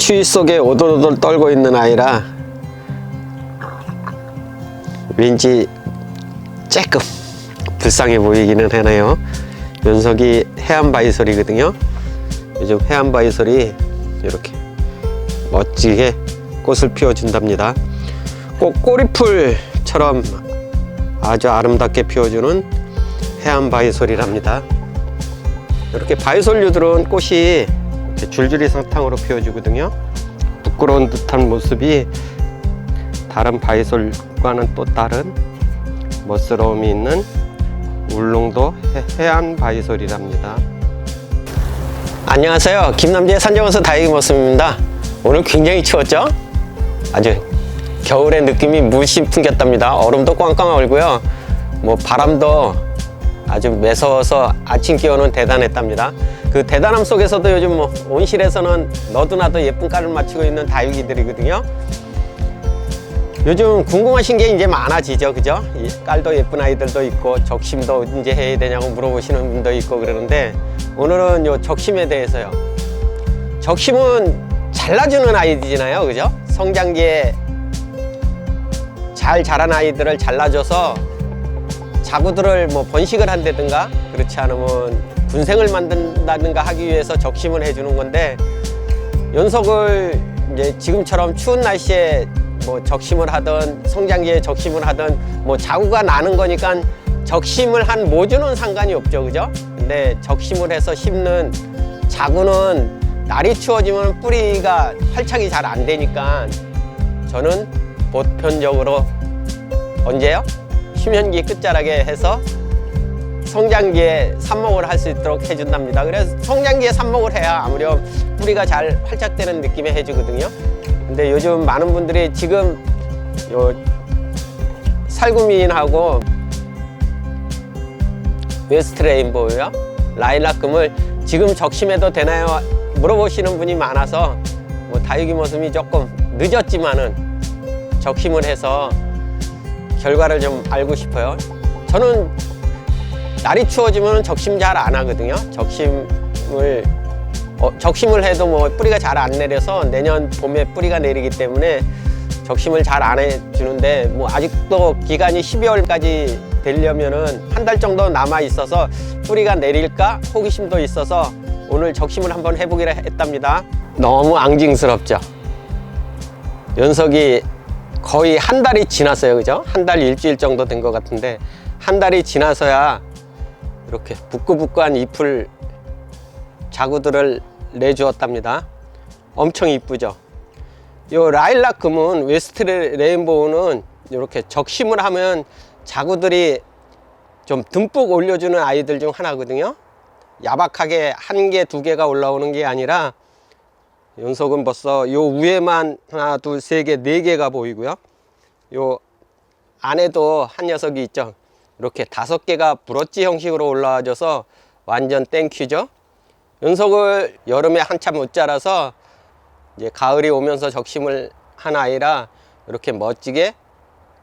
추위 속에 오돌오돌 떨고 있는 아이라 왠지 조금 불쌍해 보이기는 하네요. 연석이 해안 바이솔이거든요. 요즘 해안 바이솔이 이렇게 멋지게 꽃을 피워준답니다. 꼭 꼬리풀처럼 아주 아름답게 피워주는 해안 바이솔이랍니다. 이렇게 바이솔류들은 꽃이 줄줄이 상탕으로 피워주거든요. 부끄러운 듯한 모습이 다른 바이솔과는 또 다른 멋스러움이 있는 울릉도 해- 해안 바이솔이랍니다. 안녕하세요. 김남재 산정원서 다이기 모습입니다. 오늘 굉장히 추웠죠? 아주 겨울의 느낌이 물씬 풍겼답니다. 얼음도 꽝꽝 얼고요. 뭐 바람도 아주 매서워서 아침 기온은 대단했답니다. 그 대단함 속에서도 요즘 뭐 온실에서는 너도나도 예쁜 깔을 맞추고 있는 다육이들이거든요. 요즘 궁금하신 게 이제 많아지죠, 그죠? 이 깔도 예쁜 아이들도 있고 적심도 언제 해야 되냐고 물어보시는 분도 있고 그러는데 오늘은 요 적심에 대해서요. 적심은 잘라주는 아이들이잖아요, 그죠? 성장기에 잘 자란 아이들을 잘라줘서 자구들을 뭐 번식을 한다든가 그렇지 않으면 군생을 만든다든가 하기 위해서 적심을 해주는 건데 연속을 이제 지금처럼 추운 날씨에 뭐 적심을 하든 성장기에 적심을 하든 뭐 자구가 나는 거니까 적심을 한 모주는 상관이 없죠 그죠 근데 적심을 해서 심는 자구는 날이 추워지면 뿌리가 활착이 잘 안 되니까 저는 보편적으로 언제요? 휴면기 끝자락에 해서 성장기에 삽목을 할 수 있도록 해준답니다. 그래서 성장기에 삽목을 해야 아무렴 뿌리가 잘 활착되는 느낌에 해주거든요. 근데 요즘 많은 분들이 지금 요 살구민하고 웨스트 레인보우요 라일락금을 지금 적심해도 되나요? 물어보시는 분이 많아서 뭐 다육이 모습이 조금 늦었지만은 적심을 해서 결과를 좀 알고 싶어요. 저는 날이 추워지면 적심 잘 안 하거든요. 적심을 어, 적심을 해도 뭐 뿌리가 잘 안 내려서 내년 봄에 뿌리가 내리기 때문에 적심을 잘 안 해주는데 뭐 아직도 기간이 12월까지 되려면은 한 달 정도 남아 있어서 뿌리가 내릴까 호기심도 있어서 오늘 적심을 한번 해보기로 했답니다. 너무 앙징스럽죠. 연석이 거의 한 달이 지났어요. 그죠? 한 달 일주일 정도 된 것 같은데 한 달이 지나서야 이렇게 부끄부끄한 잎을 자구들을 내주었답니다. 엄청 이쁘죠? 요 라일락 금은 웨스트 레인보우는 이렇게 적심을 하면 자구들이 좀 듬뿍 올려주는 아이들 중 하나거든요. 야박하게 한 개, 두 개가 올라오는 게 아니라 연속은 벌써 요 위에만 하나, 둘, 세 개, 네 개가 보이고요. 요 안에도 한 녀석이 있죠. 이렇게 다섯 개가 브로치 형식으로 올라와줘서 완전 땡큐죠. 연속을 여름에 한참 못 자라서 이제 가을이 오면서 적심을 한 아이라 이렇게 멋지게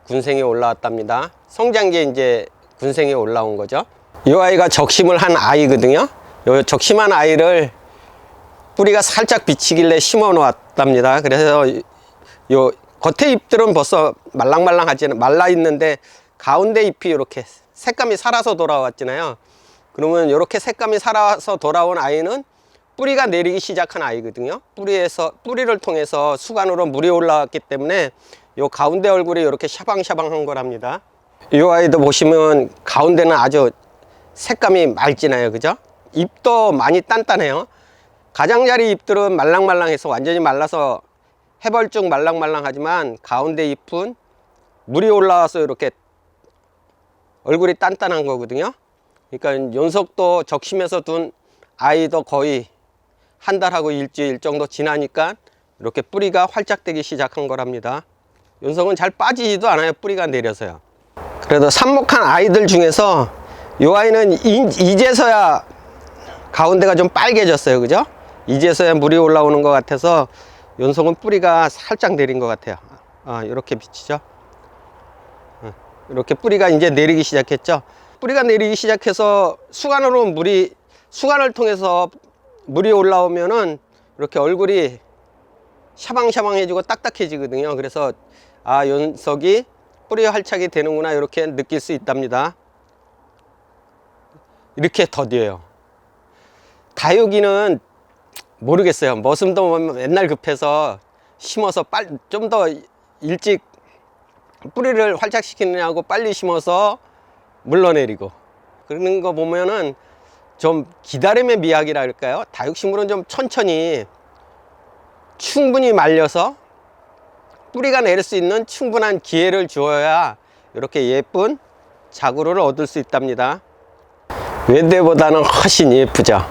군생이 올라왔답니다. 성장기에 이제 군생이 올라온 거죠. 이 아이가 적심을 한 아이거든요. 요 적심한 아이를 뿌리가 살짝 비치길래 심어 놓았답니다. 그래서 요 겉에 잎들은 벌써 말랑말랑하지는 말라 있는데 가운데 잎이 이렇게 색감이 살아서 돌아왔잖아요. 그러면 이렇게 색감이 살아서 돌아온 아이는 뿌리가 내리기 시작한 아이거든요. 뿌리에서 뿌리를 통해서 수관으로 물이 올라왔기 때문에 요 가운데 얼굴이 이렇게 샤방샤방한 거랍니다. 이 아이도 보시면 가운데는 아주 색감이 맑지나요, 그죠? 잎도 많이 단단해요. 가장자리 잎들은 말랑말랑해서 완전히 말라서 해벌쭉 말랑말랑하지만 가운데 잎은 물이 올라와서 이렇게 얼굴이 단단한 거거든요. 그러니까 연속도 적심해서 둔 아이도 거의 한 달하고 일주일 정도 지나니까 이렇게 뿌리가 활짝 되기 시작한 거랍니다. 연속은 잘 빠지지도 않아요. 뿌리가 내려서요. 그래도 삽목한 아이들 중에서 이 아이는 이- 이제서야 가운데가 좀 빨개졌어요. 그죠? 이제서야 물이 올라오는 것 같아서 연속은 뿌리가 살짝 내린 것 같아요. 아, 이렇게 비치죠? 어, 이렇게 뿌리가 이제 내리기 시작했죠? 뿌리가 내리기 시작해서 수관으로 물이, 수관을 통해서 물이 올라오면은 이렇게 얼굴이 샤방샤방해지고 딱딱해지거든요. 그래서 아 연석이 뿌리 활착이 되는구나 이렇게 느낄 수 있답니다. 이렇게 더뎌요. 다육이는 모르겠어요. 머슴도 맨날 급해서 심어서 빨리 좀더 일찍 뿌리를 활착시키느냐고 빨리 심어서 물러내리고 그러는 거 보면은 좀 기다림의 미학이라 할까요? 다육식물은 좀 천천히 충분히 말려서 뿌리가 내릴 수 있는 충분한 기회를 주어야 이렇게 예쁜 자구를 얻을 수 있답니다. 외대보다는 훨씬 예쁘죠.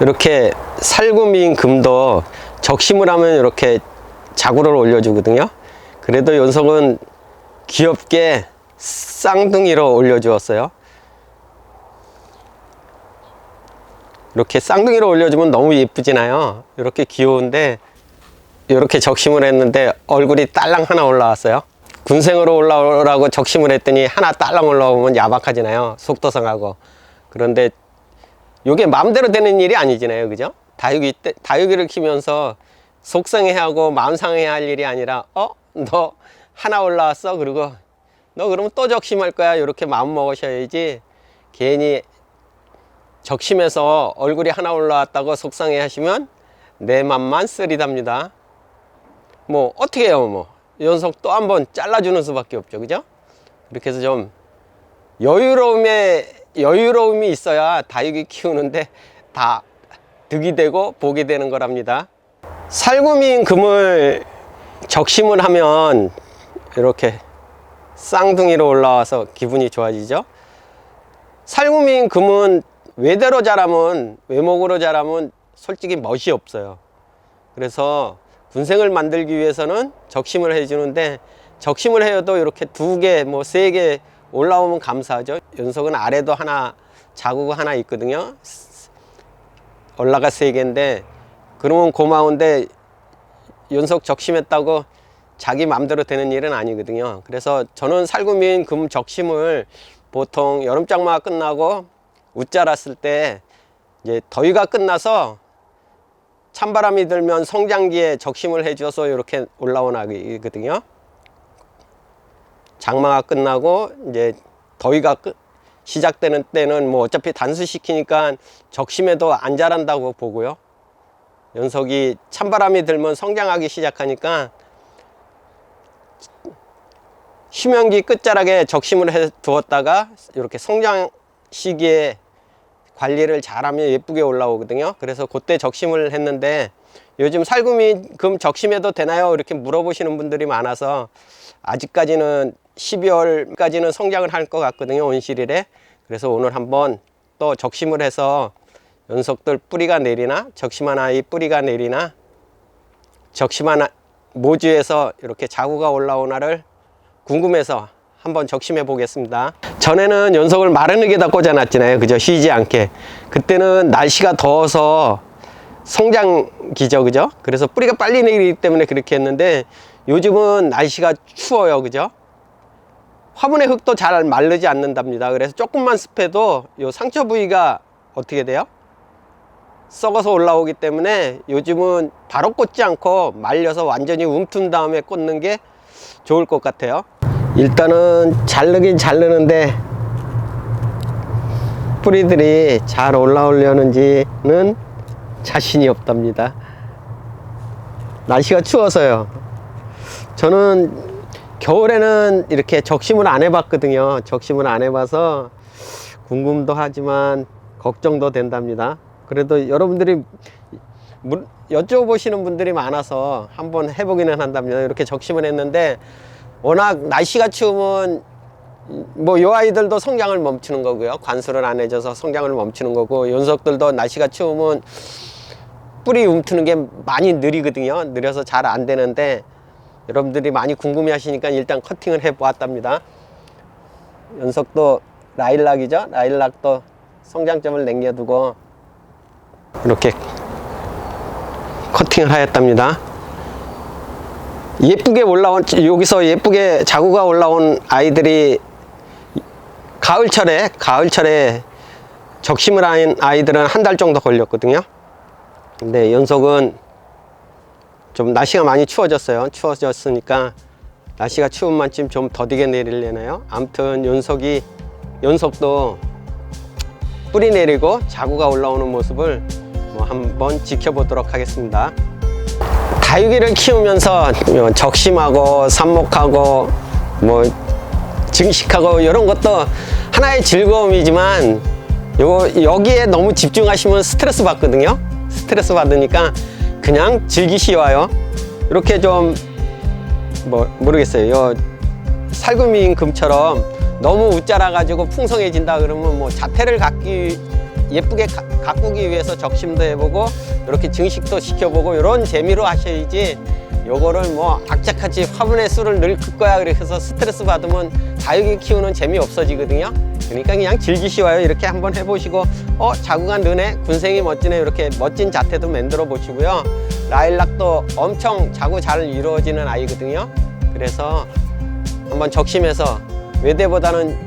이렇게 살구미인 금도 적심을 하면 이렇게 자구를 올려주거든요. 그래도 연석은 귀엽게 쌍둥이로 올려주었어요. 이렇게 쌍둥이로 올려주면 너무 예쁘지나요? 이렇게 귀여운데 이렇게 적심을 했는데 얼굴이 딸랑 하나 올라왔어요. 군생으로 올라오라고 적심을 했더니 하나 딸랑 올라오면 야박하잖아요. 속도상하고. 그런데 이게 마음대로 되는 일이 아니잖아요. 그죠? 다육이 때, 다육이를 키면서 속상해하고 마음 상해야 할 일이 아니라 어? 너 하나 올라왔어? 그리고 너 그러면 또 적심할 거야. 이렇게 마음 먹으셔야지 괜히 적심해서 얼굴이 하나 올라왔다고 속상해 하시면 내 맘만 쓰리답니다. 뭐 어떻게 해요 뭐 연속 또 한 번 잘라주는 수밖에 없죠 그죠 이렇게 해서 좀 여유로움에 여유로움이 있어야 다육이 키우는데 다 득이 되고 복이 되는 거랍니다 살구미인 금을 적심을 하면 이렇게 쌍둥이로 올라와서 기분이 좋아지죠 살구미인 금은 외대로 자라면 외목으로 자라면 솔직히 멋이 없어요 그래서 군생을 만들기 위해서는 적심을 해주는데 적심을 해도 이렇게 두 개, 뭐 세 개 올라오면 감사하죠. 연속은 아래도 하나, 자구가 하나 있거든요. 올라가 세 개인데 그러면 고마운데 연속 적심했다고 자기 마음대로 되는 일은 아니거든요. 그래서 저는 살구민 금 적심을 보통 여름 장마가 끝나고 웃자랐을 때 이제 더위가 끝나서 찬바람이 들면 성장기에 적심을 해줘서 이렇게 올라온 아기거든요. 장마가 끝나고 이제 더위가 끝- 시작되는 때는 뭐 어차피 단수시키니까 적심해도 안 자란다고 보고요. 연석이 찬바람이 들면 성장하기 시작하니까 휴면기 끝자락에 적심을 해 두었다가 이렇게 성장 시기에 관리를 잘하면 예쁘게 올라오거든요. 그래서 그때 적심을 했는데 요즘 살구미 금 적심해도 되나요? 이렇게 물어보시는 분들이 많아서 아직까지는 12월까지는 성장을 할 것 같거든요. 온실일에. 그래서 오늘 한번 또 적심을 해서 연속들 뿌리가 내리나 적심한 아이 뿌리가 내리나 적심한 아- 모주에서 이렇게 자구가 올라오나를 궁금해서 한번 적심해 보겠습니다. 전에는 연석을 마른 흙에다 꽂아놨잖아요. 그죠? 쉬지 않게. 그때는 날씨가 더워서 성장기죠. 그죠? 그래서 뿌리가 빨리 내리기 때문에 그렇게 했는데 요즘은 날씨가 추워요. 그죠? 화분의 흙도 잘 마르지 않는답니다. 그래서 조금만 습해도 요 상처 부위가 어떻게 돼요? 썩어서 올라오기 때문에 요즘은 바로 꽂지 않고 말려서 완전히 움튼 다음에 꽂는 게 좋을 것 같아요. 일단은 자르긴 자르는데 뿌리들이 잘 올라오려는지는 자신이 없답니다. 날씨가 추워서요. 저는 겨울에는 이렇게 적심을 안 해봤거든요. 적심을 안 해봐서 궁금도 하지만 걱정도 된답니다. 그래도 여러분들이 물- 여쭤보시는 분들이 많아서 한번 해보기는 한답니다. 이렇게 적심을 했는데 워낙 날씨가 추우면 뭐 요 아이들도 성장을 멈추는 거고요. 관수를 안 해줘서 성장을 멈추는 거고 연석들도 날씨가 추우면 뿌리 움트는 게 많이 느리거든요. 느려서 잘 안 되는데 여러분들이 많이 궁금해 하시니까 일단 커팅을 해 보았답니다. 연석도 라일락이죠. 라일락도 성장점을 남겨두고 이렇게 커팅을 하였답니다. 예쁘게 올라온 여기서 예쁘게 자구가 올라온 아이들이 가을철에 가을철에 적심을 한 아이들은 한 달 정도 걸렸거든요. 근데 연속은 좀 날씨가 많이 추워졌어요. 추워졌으니까 날씨가 추운 만큼 좀 더디게 내릴래나요? 아무튼 연석이 연석도 뿌리 내리고 자구가 올라오는 모습을 뭐 한번 지켜보도록 하겠습니다. 다육이를 키우면서 적심하고 삽목하고 뭐 증식하고 이런 것도 하나의 즐거움이지만 요거 여기에 너무 집중하시면 스트레스 받거든요. 스트레스 받으니까 그냥 즐기시와요. 이렇게 좀 뭐 모르겠어요. 요 살구미인 금처럼 너무 웃자라 가지고 풍성해진다 그러면 뭐 자태를 갖기 예쁘게 가, 가꾸기 위해서 적심도 해보고 이렇게 증식도 시켜보고 이런 재미로 하셔야지 요거를 뭐 악착같이 화분에 술을 넣을 거야 그래서 스트레스 받으면 다육이 키우는 재미 없어지거든요. 그러니까 그냥 즐기시와요. 이렇게 한번 해보시고 어 자구가 느네 군생이 멋지네. 이렇게 멋진 자태도 만들어 보시고요. 라일락도 엄청 자구 잘 이루어지는 아이거든요. 그래서 한번 적심해서 외대보다는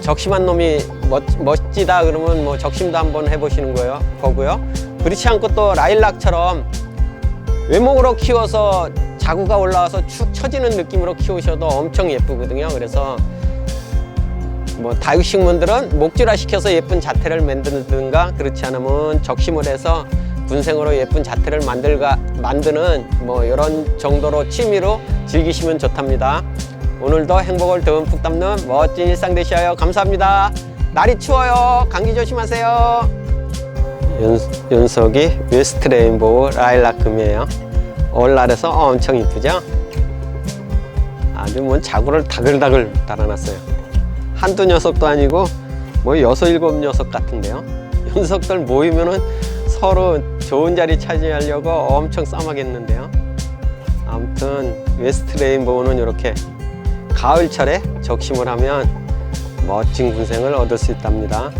적심한 놈이 멋, 멋지다 그러면 뭐 적심도 한번 해보시는 거예요 거고요 그렇지 않고 또 라일락처럼 외목으로 키워서 자구가 올라와서 축 처지는 느낌으로 키우셔도 엄청 예쁘거든요 그래서 뭐 다육식물들은 목줄화 시켜서 예쁜 자태를 만드든가 그렇지 않으면 적심을 해서 군생으로 예쁜 자태를 만들가 만드는 뭐 이런 정도로 취미로 즐기시면 좋답니다. 오늘도 행복을 듬뿍 담는 멋진 일상 되시어요. 감사합니다. 날이 추워요. 감기 조심하세요. 연, 연석이 웨스트 레인보우 라일락 금이에요. 올날에서 엄청 이쁘죠? 아주 뭐 자구를 다글다글 달아놨어요. 한두 녀석도 아니고 뭐 여섯 일곱 녀석 같은데요. 녀석들 모이면은 서로 좋은 자리 차지하려고 엄청 싸먹겠는데요. 아무튼 웨스트 레인보우는 이렇게 가을철에 적심을 하면 멋진 군생을 얻을 수 있답니다.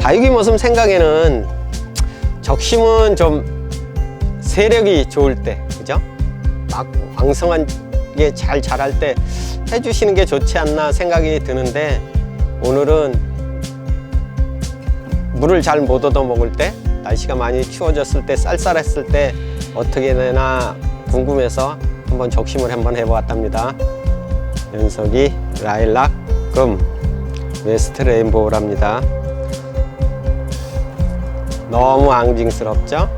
다육이 모습 생각에는 적심은 좀 세력이 좋을 때, 그죠? 막 왕성하게 잘 자랄 때 해주시는 게 좋지 않나 생각이 드는데 오늘은 물을 잘 못 얻어 먹을 때 날씨가 많이 추워졌을 때 쌀쌀했을 때 어떻게 되나 궁금해서 한번 적심을 한번 해보았답니다. 연석이 라일락 금 웨스트 레인보우랍니다. 너무 앙증스럽죠?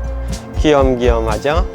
귀염귀염하죠?